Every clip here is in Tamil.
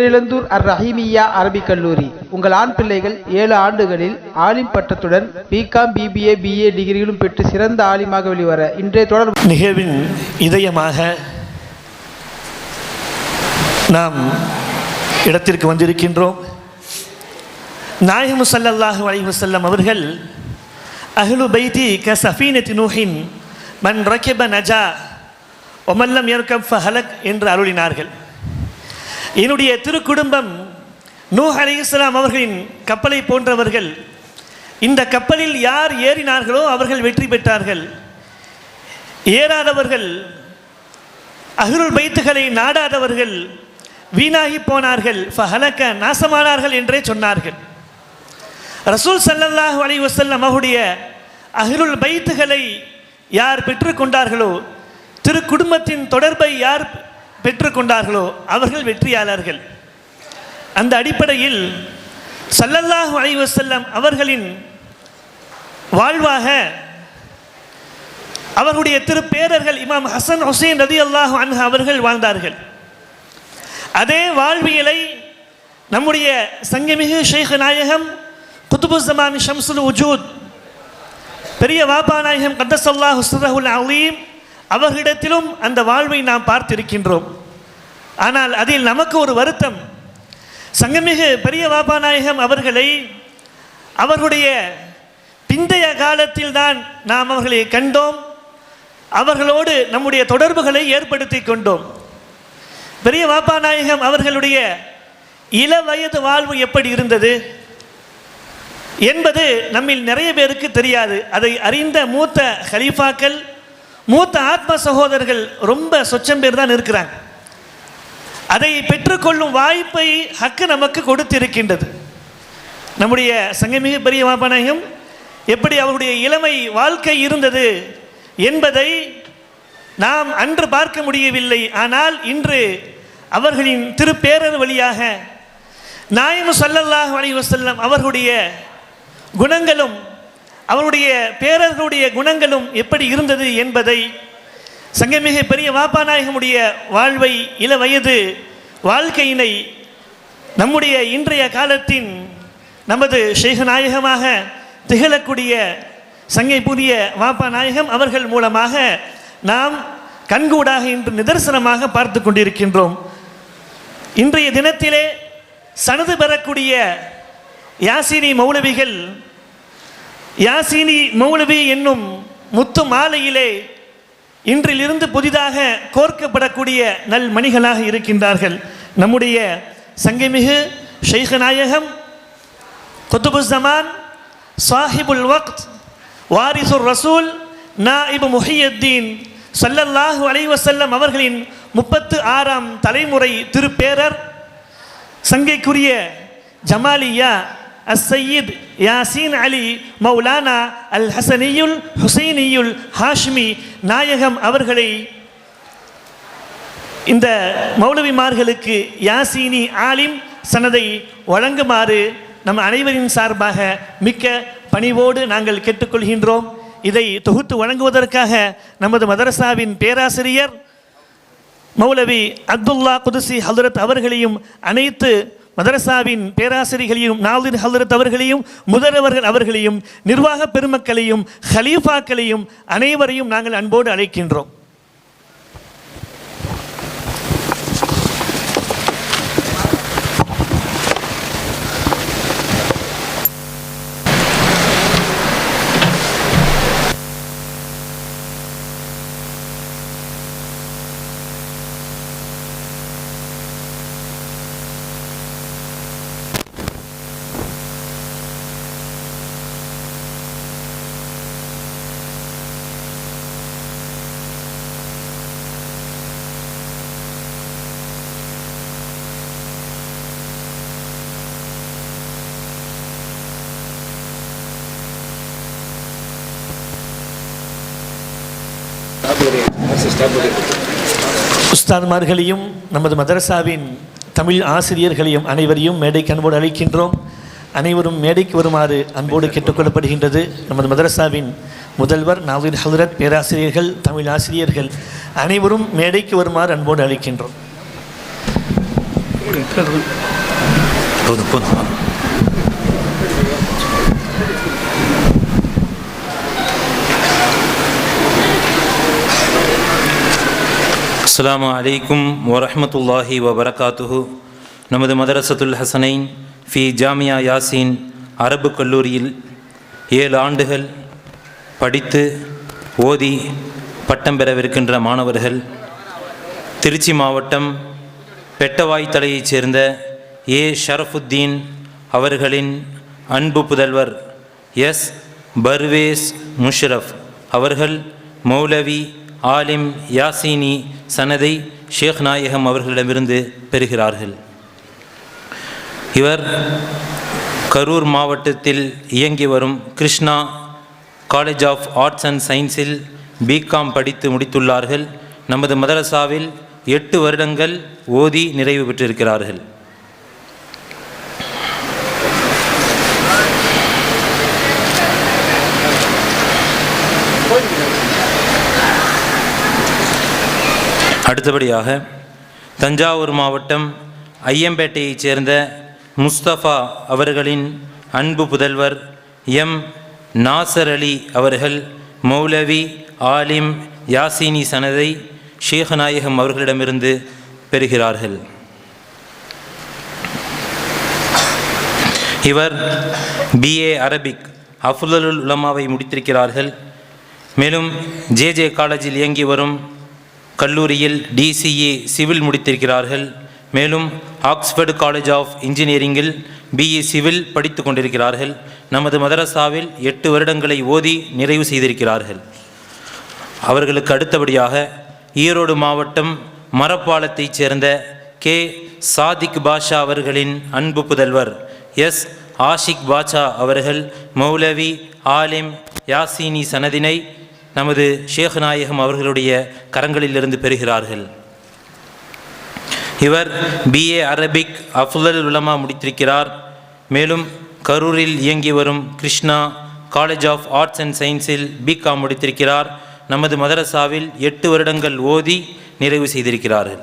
பேரிழந்தூர் அர் ரஹீமியா அரபிக் கல்லூரி. உங்கள் ஆண் பிள்ளைகள் ஏழு ஆண்டுகளில் ஆலிம் பட்டத்துடன் பிகாம் பிபிஏ பிஏ டிகிரிகளும் பெற்று சிறந்த ஆலிமாக வெளிவர இன்றைய தொடர் நிகழ்வின் இதயமாக நாம் இடத்திற்கு வந்திருக்கின்றோம். நாயகம் ஸல்லல்லாஹு அலைஹி வஸல்லம் அவர்கள் அஹ்லு பைதி க சஃபீனத்தி நூஹின் மன் ரக்கிப நஜா ஒமல்லம் யர்கம் ஃபஹலக் என்று அருளினார்கள். என்னுடைய திருக்குடும்பம் நூஹ் அலைஹிஸ்ஸலாம் அவர்களின் கப்பலை போன்றவர்கள். இந்த கப்பலில் யார் ஏறினார்களோ அவர்கள் வெற்றி பெற்றார்கள். ஏறாதவர்கள் அஹ்ருல் பைத்துகளை நாடாதவர்கள் வீணாகி போனார்கள். ஃபஹலக்க நாசமானார்கள் என்றே சொன்னார்கள். ரசூல் சல்லல்லாஹ் அலி வசல்லம் அவருடைய அகருள் பைத்துகளை யார் பெற்றுக்கொண்டார்களோ திரு குடும்பத்தின் தொடர்பை யார் பெற்றுக்கொண்டார்களோ அவர்கள் வெற்றியாளர்கள். அந்த அடிப்படையில் சல்லல்லாஹ் அலைஹி அவர்களின் வாழ்வாக அவர்களுடைய திருப்பேரர்கள் இமாம் ஹசன் ஹுசைன் ரதி அல்லாஹு அன்ஹு அவர்கள் வாழ்ந்தார்கள். அதே வாழ்வியலை நம்முடைய சங்கமிகு ஷேக் நாயகம் குத்துபுஸ்ஸமான் ஷம்சுல் உஜூத் பெரிய வாபா நாயகம் கத்தசல்லா ஹுஸ்ரஹுல் அலீம் அவர்களிடத்திலும் அந்த வாழ்வை நாம் பார்த்திருக்கின்றோம். ஆனால் அதில் நமக்கு ஒரு வருத்தம். சங்கமிகு பெரிய பாபாநாயகம் அவர்களை அவர்களுடைய பிந்தைய காலத்தில் தான் நாம் அவர்களை கண்டோம். அவர்களோடு நம்முடைய தொடர்புகளை ஏற்படுத்தி கொண்டோம். பெரிய பாபாநாயகம் அவர்களுடைய இள வயது வாழ்வு எப்படி இருந்தது? என்பது நம்மில் நிறைய பேருக்கு தெரியாது. அதை அறிந்த மூத்த ஹலீஃபாக்கள் மூத்த ஆத்ம சகோதரர்கள் ரொம்ப சொச்சம் பேர் தான் இருக்கிறாங்க. அதை பெற்றுக்கொள்ளும் வாய்ப்பை ஹக்கு நமக்கு கொடுத்திருக்கின்றது. நம்முடைய சங்கமிகு பெரிய வாப்பநாயகம் எப்படி அவருடைய இளமை வாழ்க்கை இருந்தது என்பதை நாம் அன்று பார்க்க முடியவில்லை. ஆனால் இன்று அவர்களின் திருப்பேரர் வழியாக நாயம் சல்லல்லாஹ் அலைஹி வஸல்லம் அவர்களுடைய குணங்களும் அவருடைய பேரர்களுடைய குணங்களும் எப்படி இருந்தது என்பதை சங்கமிகு பெரிய வாப்பாநாயகமுடைய வாழ்வை இள வயது வாழ்க்கையினை நம்முடைய இன்றைய காலத்தின் நமது ஷேகநாயகமாக திகழக்கூடிய சங்கை புதிய வாப்பா நாயகம் அவர்கள் மூலமாக நாம் கண்கூடாக இன்று நிதர்சனமாக பார்த்து கொண்டிருக்கின்றோம். இன்றைய தினத்திலே சனது பெறக்கூடிய யாசினி மௌலவிகள் யாசினி மௌலவி என்னும் முத்து மாலையிலே இன்றிலிருந்து புதிதாக கோர்க்கப்படக்கூடிய நல் மணிகளாக இருக்கின்றார்கள். நம்முடைய சங்கமிகு சங்கைமிகு நாயகம் குத்துபுஸ்ஸமான் சாஹிபுல் வக்த் வாரிசுர் ரசூல் நாயிபு முஹியத்தீன் சல்லல்லாஹு அலைவசல்லம் அவர்களின் முப்பத்து ஆறாம் தலைமுறை திருப்பேரர் சங்கைக்குரிய ஜமாலியா السيد யாசீன் அலி மௌலானா அல் ஹசனியுல் ஹுசைனியுல் ஹாஷ்மி நாயகம் அவர்களை இந்த மௌலவிமார்களுக்கு யாசீனி ஆலிம் சனதை வழங்குமாறு நம் அனைவரின் சார்பாக மிக்க பணிவோடு நாங்கள் கேட்டுக்கொள்கின்றோம். இதை தொகுத்து வழங்குவதற்காக நமது மதரசாவின் பேராசிரியர் மௌலவி அப்துல்லா குதுசி ஹல்ரத் அவர்களையும் அனைத்து மதரசாவின் பேராசிரியர்களையும் நாளிர் ஹல்ரத் அவர்களையும் முதல்வர்கள் அவர்களையும் நிர்வாக பெருமக்களையும் ஹலீஃபாக்களையும் அனைவரையும் நாங்கள் அன்போடு அழைக்கின்றோம். உஸ்தாத்மார்களையும் நமது மதரசாவின் தமிழ் ஆசிரியர்களையும் அனைவரையும் மேடைக்கு அன்போடு அழைக்கின்றோம். அனைவரும் மேடைக்கு வருமாறு அன்போடு கேட்டுக்கொள்ளப்படுகின்றது நமது மதரசாவின் முதல்வர் நாவீர் ஹல்ரத் பேராசிரியர்கள் தமிழ் ஆசிரியர்கள் அனைவரும் மேடைக்கு வருமாறு அன்போடு அழைக்கின்றோம். போதும் போதும் அஸ்லாம் அலைக்கும் வரமத்துல்லாஹி வபரகாத்துஹு. நமது மதரசத்துல் ஹசனைன் ஃபி ஜாமியா யாசின் அரபு கல்லூரியில் ஏழு ஆண்டுகள் படித்து ஓதி பட்டம் பெறவிருக்கின்ற மாணவர்கள் திருச்சி மாவட்டம் பெட்டவாய்த்தலையைச் சேர்ந்த ஏ ஷரஃபுத்தீன் அவர்களின் அன்பு புதல்வர் எஸ் பர்வேஸ் முஷரஃப் அவர்கள் மௌலவி ஆலிம் யாசீனி சனதை ஷேக் நாயகம் அவர்களிடமிருந்து பெறுகிறார்கள். இவர் கரூர் மாவட்டத்தில் இயங்கி வரும் Krishna college of arts and சயின்ஸில் பிகாம் படித்து முடித்துள்ளார்கள். நமது மதரசாவில் எட்டு வருடங்கள் ஓதி நிறைவு பெற்றிருக்கிறார்கள். அடுத்தபடியாக தஞ்சாவூர் மாவட்டம் ஐயம்பேட்டையைச் சேர்ந்த முஸ்தபா அவர்களின் அன்பு புதல்வர் எம். நாசர் அலி அவர்கள் மௌலவி ஆலிம் யாசினி சனதை ஷேகநாயகம் அவர்களிடமிருந்து பெறுகிறார்கள். இவர் பிஏ அரபிக் அஃபுலுல் உலமாவை முடித்திருக்கிறார்கள். மேலும் ஜேஜே காலேஜில் இயங்கி வரும் கல்லூரியில் டிசிஏ சிவில் முடித்திருக்கிறார்கள். மேலும் ஆக்ஸ்ஃபோர்டு காலேஜ் ஆஃப் இன்ஜினியரிங்கில் பிஇ சிவில் படித்து கொண்டிருக்கிறார்கள். நமது மதரசாவில் எட்டு வருடங்களை ஓதி நிறைவு செய்திருக்கிறார்கள். அவர்களுக்கு அடுத்தபடியாக ஈரோடு மாவட்டம் மரப்பாலத்தைச் சேர்ந்த கே. சாதிக் பாஷா அவர்களின் அன்பு புதல்வர் எஸ். ஆஷிக் பாஷா அவர்கள் மௌலவி ஆலிம் யாசீனி சனதினை நமது ஷேக் நாயகம் அவர்களுடைய கரங்களிலிருந்து பெறுகிறார்கள். இவர் பிஏ அரபிக் அஃபுல் உலமா முடித்திருக்கிறார். மேலும் கரூரில் இயங்கி வரும் Krishna college of arts and சயின்ஸில் பிகாம் முடித்திருக்கிறார். நமது மதரசாவில் எட்டு வருடங்கள் ஓதி நிறைவு செய்திருக்கிறார்கள்.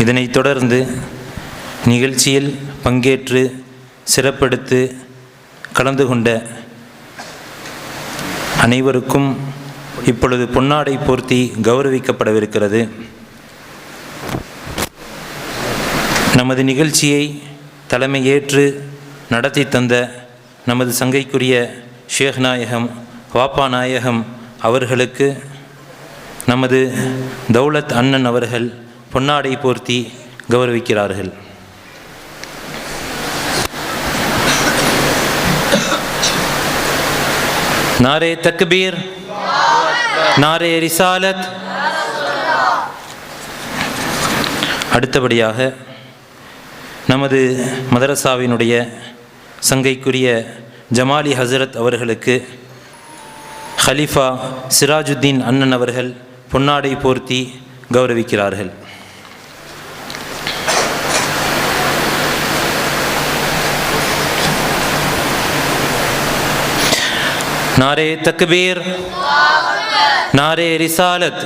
இதனைத் தொடர்ந்து நிகழ்ச்சியில் பங்கேற்று சிறப்படுத்து கலந்து கொண்ட அனைவருக்கும் இப்பொழுது பொன்னாடை போர்த்தி கௌரவிக்கப்படவிருக்கிறது. நமது நிகழ்ச்சியை தலைமையேற்று நடத்தி தந்த நமது சங்கைக்குரிய ஷேக் நாயகம் வாப்பா நாயகம் அவர்களுக்கு நமது தௌலத் அண்ணன் அவர்கள் பொன்னாடை போர்த்தி கௌரவிக்கிறார்கள். நாரே தக்பீர் நாரே ரிசாலத். அடுத்தபடியாக நமது மதரசாவினுடைய சங்கைக்குரிய ஜமாலி ஹசரத் அவர்களுக்கு ஹலீஃபா சிராஜுத்தீன் அண்ணன் அவர்கள் பொன்னாடை போர்த்தி கௌரவிக்கிறார்கள். நாரே தக்பீர். நாரே ரிசாலத்.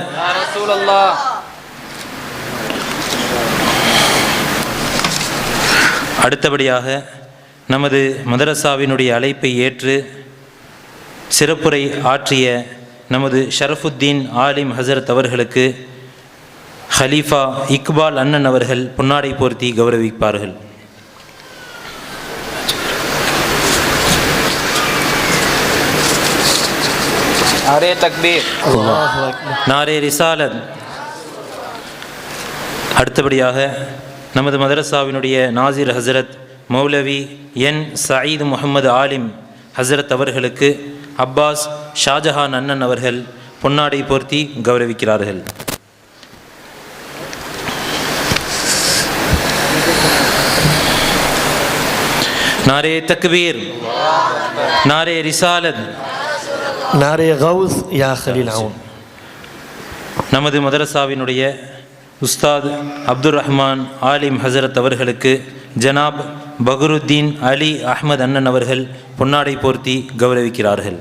அடுத்தபடியாக நமது மதரசாவினுடைய அழைப்பை ஏற்று சிறப்புரை ஆற்றிய நமது ஷரஃபுத்தீன் ஆலிம் ஹசரத் அவர்களுக்கு ஹலீஃபா இக்பால் அண்ணன் அவர்கள் பொன்னாடை போர்த்தி கௌரவிப்பார்கள். நாரே தக்பீர் நாரே ரிசாலத் அடுத்தபடியாக நமது மதரசாவினுடைய நாசிர் ஹசரத் மௌலவி என் சயீது முகமது ஆலிம் ஹசரத் அவர்களுக்கு அப்பாஸ் ஷாஜஹான் அண்ணன் அவர்கள் பொன்னாடை போர்த்தி கௌரவிக்கிறார்கள். நாரே தக்பீர். நாரே ரிசாலத். நாரே கவுஸ் யா ஹலீல் நமது மதரசாவினுடைய உஸ்தாத் அப்துல் ரஹ்மான் ஆலிம் ஹசரத் அவர்களுக்கு ஜனாப் பகருத்தீன் அலி அஹ்மத் அண்ணன் அவர்கள் பொன்னாடை போர்த்தி கௌரவிக்கிறார்கள்.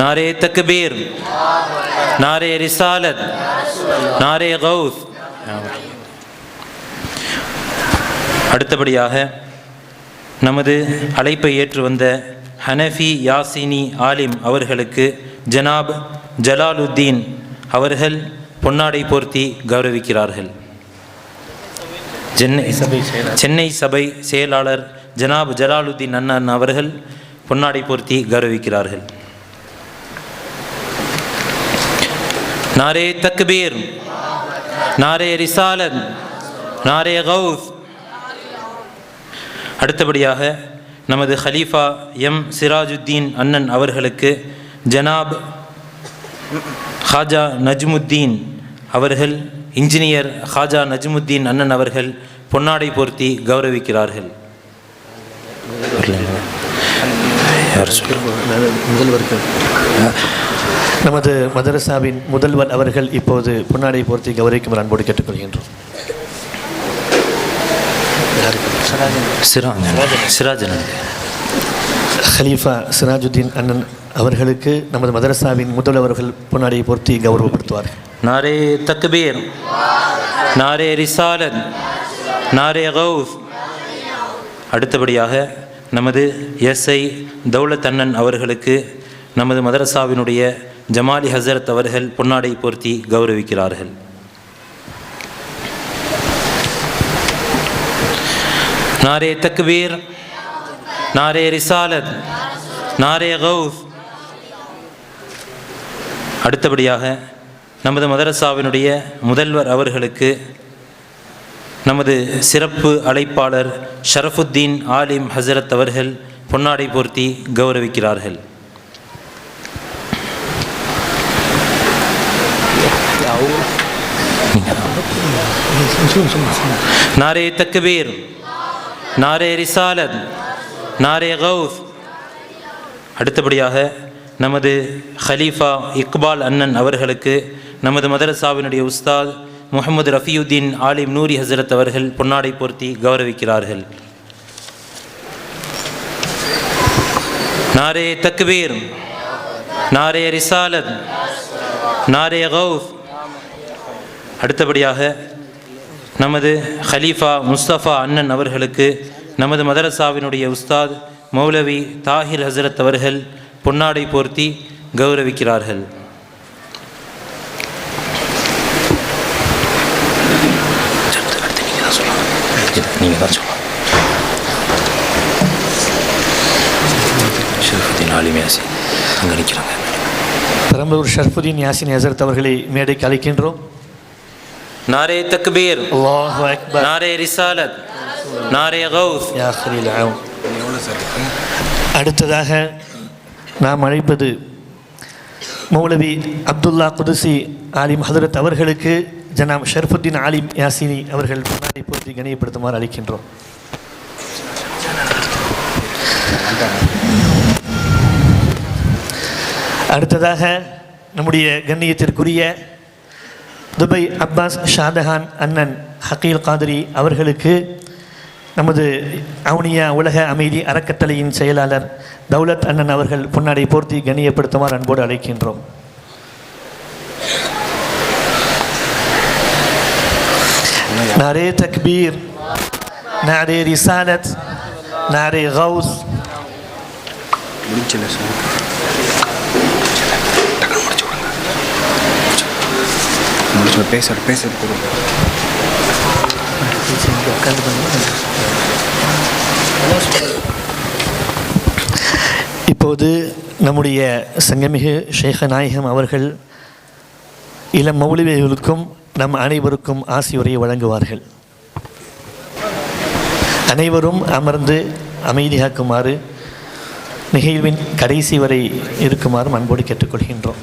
நாரே தக்பீர் நாரே ரிசாலத் நாரே கவுஸ் அடுத்தபடியாக நமது அழைப்பை ஏற்று வந்த ஹனஃபி யாசினி ஆலிம் அவர்களுக்கு ஜனாப் ஜலாலுத்தீன் அவர்கள் பொன்னாடை போர்த்தி கௌரவிக்கிறார்கள். சென்னை சென்னை சபை செயலாளர் ஜனாப் ஜலாலுத்தீன் அண்ணன் அவர்கள் பொன்னாடை போர்த்தி கௌரவிக்கிறார்கள். நாரே தக்பீர். நாரே ரிசாலத் நாரே கௌஸ். அடுத்தபடியாக நமது ஹலீஃபா எம் சிராஜுத்தீன் அண்ணன் அவர்களுக்கு ஜனாப் ஹாஜா நஜ்முத்தீன் அவர்கள் இன்ஜினியர் ஹாஜா நஜ்முத்தீன் அண்ணன் அவர்கள் பொன்னாடை போர்த்தி கௌரவிக்கிறார்கள். நமது மதரசாவின் முதல்வர் அவர்கள் இப்போது பொன்னாடை போர்த்தி கௌரவிக்கும் அன்போடு கேட்டுக்கொள்கின்றோம். ஹலீஃபா சிராஜுத்தீன் அண்ணன் அவர்களுக்கு நமது மதரசாவின் முதல்வர் அவர்கள் பொன்னாடையை போர்த்தி கௌரவப்படுத்துவார்கள் நாரே தக்பீர். நாரே ரிசாலத் நாரே கௌஸ். அடுத்தபடியாக நமது எஸ்ஐ தௌலத் அண்ணன் அவர்களுக்கு நமது மதரசாவினுடைய ஜமாலி ஹசரத் அவர்கள் பொன்னாடை பொருத்தி கௌரவிக்கிறார்கள். நாரே தக்பீர் நாரே ரிசாலத் நாரே கவுஸ் அடுத்தபடியாக நமது மதரசாவினுடைய முதல்வர் அவர்களுக்கு நமது சிறப்பு அழைப்பாளர் ஷரஃபுத்தீன் ஆலிம் ஹசரத் அவர்கள் பொன்னாடை போர்த்தி கௌரவிக்கிறார்கள். நாரே தக்பீர் நாரே ரிசாலத் நாரே கவுஸ் அடுத்தபடியாக நமது ஹலீஃபா இக்பால் அண்ணன் அவர்களுக்கு நமது மதரசாவினுடைய உஸ்தாத் முகமது ரஃபியுத்தீன் ஆலிம் நூரி ஹசரத் அவர்கள் பொன்னாடை போர்த்தி கௌரவிக்கிறார்கள். நாரே தக்பீர் நாரே ரிசாலத் நாரே கவுஸ் அடுத்தபடியாக நமது ஹலீஃபா முஸ்தபா அண்ணன் அவர்களுக்கு நமது மதரசாவினுடைய உஸ்தாத் மௌலவி தாஹிர் ஹசரத் அவர்கள் பொன்னாடை போர்த்தி கௌரவிக்கிறார்கள். நீங்கள் தான் சொல்லலாம் ஷரஃபுத்தீன் ஆலிமியாசி அங்கே நிற்கிறாங்க பெரம்பலூர் ஷர்ஃபுதீன் யாசின் ஹசரத் அவர்களை மேடைக்கு அழைக்கின்றோம். நாரே தக்பீர் அல்லாஹு அக்பர் நாரே ரிசாலத் நாரே ஆவும் அடுத்ததாக நாம் அழைப்பது மௌலவி அப்துல்லா குதுசி ஆலிம் ஹதரத் அவர்களுக்கு ஜனாப் ஷர்ஃபுத்தீன் ஆலிம் யாசினி அவர்கள் முன்னாடி போற்றி கணியப்படுத்துமாறு அழைக்கின்றோம். அடுத்ததாக நம்முடைய கண்ணியத்திற்குரிய துபை அப்பாஸ் ஷாதஹான் அண்ணன் ஹக்கீல் காதிரி அவர்களுக்கு நமது அவுனியா உலக அமைதி அறக்கட்டளையின் செயலாளர் தௌலத் அண்ணன் அவர்கள் பொன்னாடை போர்த்தி கணியப்படுத்துமாறு அன்போடு அழைக்கின்றோம். நாரே தக்பீர் நாரே ரிசாலத் நாரே கவுஸ் முடிச்சல சார். முடிச்சு பேசுற பேசுறது கொடுங்க இப்போது நம்முடைய சங்கமிகு ஷேக நாயகம் அவர்கள் இளம் மௌலிகளுக்கும் நம் அனைவருக்கும் ஆசியுரையை வழங்குவார்கள். அனைவரும் அமர்ந்து அமைதியாக்குமாறு நிகழ்வின் கடைசி வரை இருக்குமாறு அன்போடு கேட்டுக்கொள்கின்றோம்.